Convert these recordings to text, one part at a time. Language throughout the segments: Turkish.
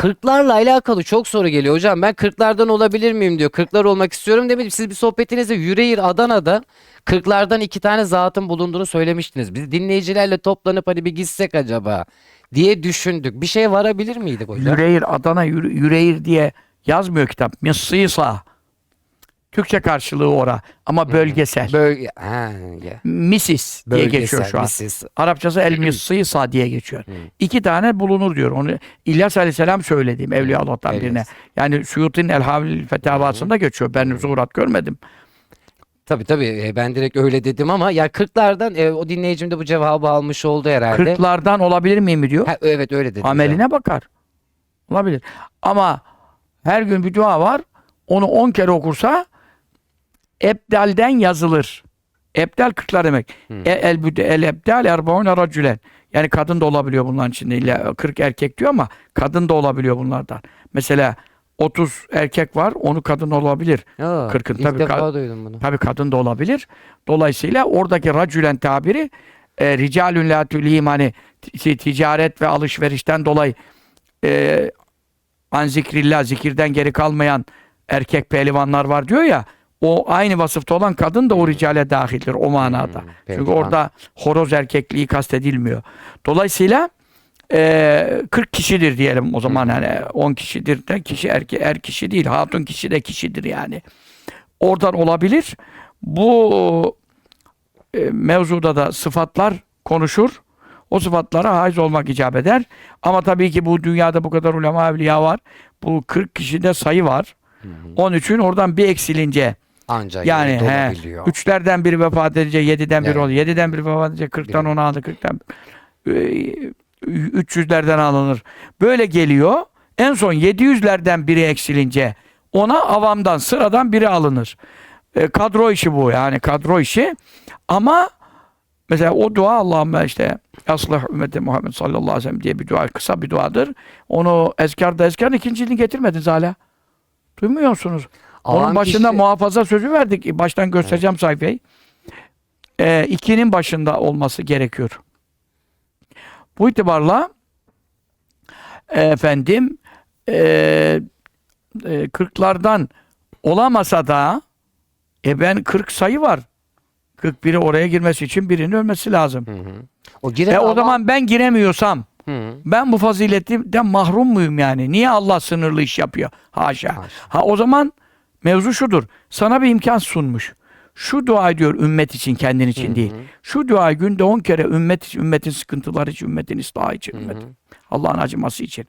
Kırklarla alakalı çok soru geliyor hocam. Ben kırklardan olabilir miyim diyor. Kırklar olmak istiyorum demedim. Siz bir sohbetinizde Yüreğir Adana'da kırklardan iki tane zatın bulunduğunu söylemiştiniz. Biz dinleyicilerle toplanıp hani bir gitsek acaba diye düşündük. Bir şeye varabilir miydik hocam? Yüreğir, Adana Yüre- Yüreğir diye yazmıyor kitap. Mısıysa. Türkçe karşılığı ora ama bölgesel. Bölge, ha, ya. Misis diye Bölgesel, geçiyor şu an. misis. Arapçası el missıysa diye geçiyor. İki tane bulunur diyor. Onu İlyas Aleyhisselam söylediğim Evliyaullah'tan Evet. birine. Yani Suyut'un El Havil Fetavasında geçiyor. Ben zuhurat görmedim. Tabii tabii e, ben direkt öyle dedim ama ya kırklardan e, o dinleyicim de bu cevabı almış oldu herhalde. Kırklardan olabilir miyim diyor. Ha, evet öyle dedim. Ameline bakar. Olabilir. Ama her gün bir dua var. Onu on kere okursa ebdalden yazılır. Ebdal kırklar demek. E, el, el ebdal erbaun racülen. Yani kadın da olabiliyor bunların içinde. İlla 40 erkek diyor ama kadın da olabiliyor bunlardan. Mesela 30 erkek var, onu kadın olabilir. Aa, Kırkın ilk tabii defa ka- duydum bunu. Tabii kadın da olabilir. Dolayısıyla oradaki racülen tabiri e, ricalün la tülihim hani ti- ticaret ve alışverişten dolayı e, an zikrillah zikirden geri kalmayan erkek pehlivanlar var diyor ya o aynı vasıfta olan kadın da o ricale dahildir o manada. Çünkü pehlivan. orada horoz erkekliği kastedilmiyor. Dolayısıyla e, 40 kişidir diyelim o zaman hani 10 kişidir de kişi erke, er kişi değil hatun kişi de kişidir yani. Oradan olabilir. Bu e, mevzuda da sıfatlar konuşur. O sıfatlara haiz olmak icap eder. Ama tabii ki bu dünyada bu kadar ulema evliya var. Bu 40 kişide sayı var. Onun için oradan bir eksilince Ancak yani he, üçlerden biri vefat edince yediden biri Evet. oluyor. Yediden biri vefat edince kırktan Biri. onu aldı. Kırktan e, 300'lerden alınır. Böyle geliyor. En son 700'lerden biri eksilince ona avamdan sıradan biri alınır. E, kadro işi bu yani kadro işi. Ama mesela o dua Allahümme işte Aslah ümmeti Muhammed sallallahu aleyhi ve sellem diye bir dua kısa bir duadır. Onu ezkarda ezkarın ikinciliğini getirmediniz hala. Duymuyorsunuz. Onun Alan başında kişi- muhafaza sözü verdik. Baştan göstereceğim sayfayı. Ee, ikinin başında olması gerekiyor. Bu itibarla e, efendim e, e, kırklardan olamasa da e ben 40 sayı var. 41'i oraya girmesi için birinin ölmesi lazım. Hı hı. O E o zaman ben giremiyorsam Hı hı. ben bu faziletten mahrum muyum yani? Niye Allah sınırlı iş yapıyor? Haşa. Haşa. Ha o zaman mevzu şudur. Sana bir imkan sunmuş. Şu dua diyor ümmet için, kendin için değil. Şu dua günde on kere ümmet için, ümmetin sıkıntıları için, ümmetin ıslahı için, ümmet. Allah'ın acıması için.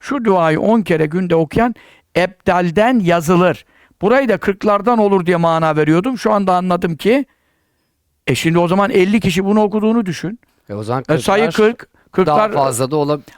Şu duayı on kere günde okuyan ebdalden yazılır. Burayı da kırklardan olur diye mana veriyordum. Şu anda anladım ki e şimdi o zaman 50 kişi bunu okuduğunu düşün. E o zaman E sayı 40'lar 40. 40'lar daha fazla da olabilir.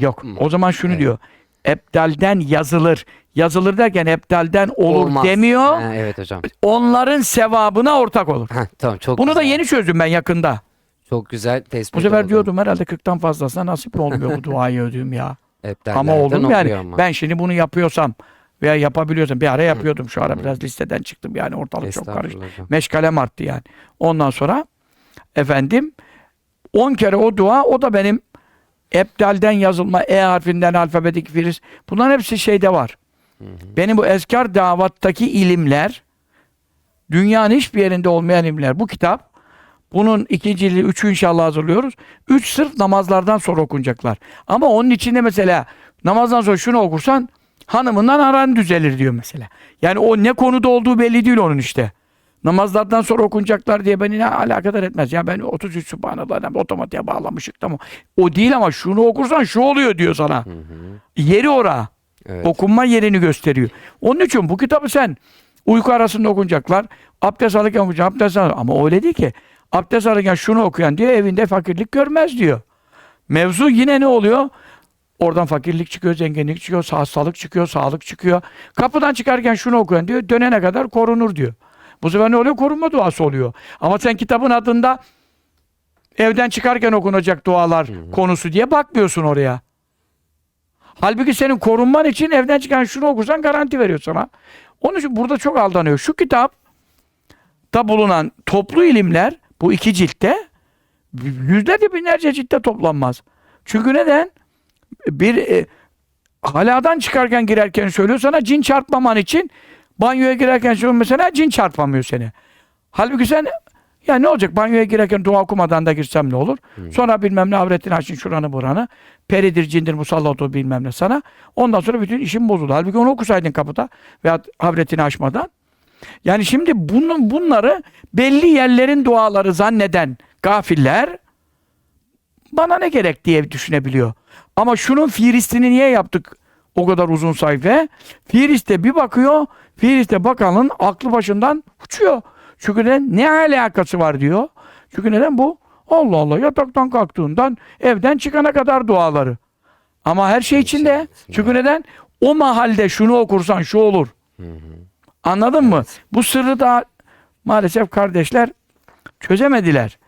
Yok. Hmm. O zaman şunu Evet. diyor. Ebdalden yazılır. Yazılır derken ebdalden olur Olmaz. demiyor. Ha, evet hocam. Onların sevabına ortak olur. Ha, tamam çok Bunu da güzel. yeni çözdüm ben yakında. Çok güzel tespit Bu sefer oldu. diyordum herhalde 40'tan fazlasına nasip olmuyor bu duayı ödüğüm ya. Hep ama mu yani? ama. Ben şimdi bunu yapıyorsam veya yapabiliyorsam bir ara yapıyordum şu ara biraz listeden çıktım yani ortalık çok karıştı. Estağfurullah. Meşgalem arttı yani. Ondan sonra efendim 10 kere o dua o da benim Ebdal'den yazılma E harfinden alfabetik firiz. Bunların hepsi şeyde var. Benim bu ezkar davattaki ilimler dünyanın hiçbir yerinde olmayan ilimler. Bu kitap bunun ikinci, üçü inşallah hazırlıyoruz. Üç sırf namazlardan sonra okunacaklar. Ama onun içinde mesela namazdan sonra şunu okursan hanımından aran düzelir diyor mesela. Yani o ne konuda olduğu belli değil onun işte. Namazlardan sonra okunacaklar diye beni ne alakadar etmez. Ya ben 33 Subhanallah'dan otomatiğe bağlamışık tamam. O değil ama şunu okursan şu oluyor diyor sana. Yeri ora. Evet. Okunma yerini gösteriyor. Onun için bu kitabı sen uyku arasında okunacaklar. Abdest alırken okuyacaksın. Abdest alırken. Ama öyle değil ki. Abdest alırken şunu okuyan diyor evinde fakirlik görmez diyor. Mevzu yine ne oluyor? Oradan fakirlik çıkıyor, zenginlik çıkıyor, hastalık çıkıyor, sağlık çıkıyor. Kapıdan çıkarken şunu okuyan diyor, dönene kadar korunur diyor. Bu sefer ne oluyor? Korunma duası oluyor. Ama sen kitabın adında evden çıkarken okunacak dualar konusu diye bakmıyorsun oraya. Halbuki senin korunman için evden çıkan şunu okursan garanti veriyor sana. Onun için burada çok aldanıyor. Şu kitap da bulunan toplu ilimler bu iki ciltte yüzlerce binlerce ciltte toplanmaz. Çünkü neden? Bir e, haladan çıkarken girerken söylüyor sana cin çarpmaman için banyoya girerken söylüyor mesela cin çarpamıyor seni. Halbuki sen ya ne olacak banyoya girerken dua okumadan da girsem ne olur? Sonra bilmem ne avretini açın şuranı buranı. Peridir, cindir, musallat ol bilmem ne sana. Ondan sonra bütün işin bozuldu. Halbuki onu okusaydın kapıda veya avretini açmadan. Yani şimdi bunun, bunları belli yerlerin duaları zanneden gafiller bana ne gerek diye düşünebiliyor. Ama şunun Fihrist'ini niye yaptık o kadar uzun sayfa? Fihrist'e bir bakıyor, Fihrist'e bakanın aklı başından uçuyor. Çünkü neden? Ne alakası var diyor. Çünkü neden bu? Allah Allah yataktan kalktığından evden çıkana kadar duaları. Ama her şey içinde. Çünkü neden? O mahalde şunu okursan şu olur. Anladın mı? Bu sırrı da maalesef kardeşler çözemediler.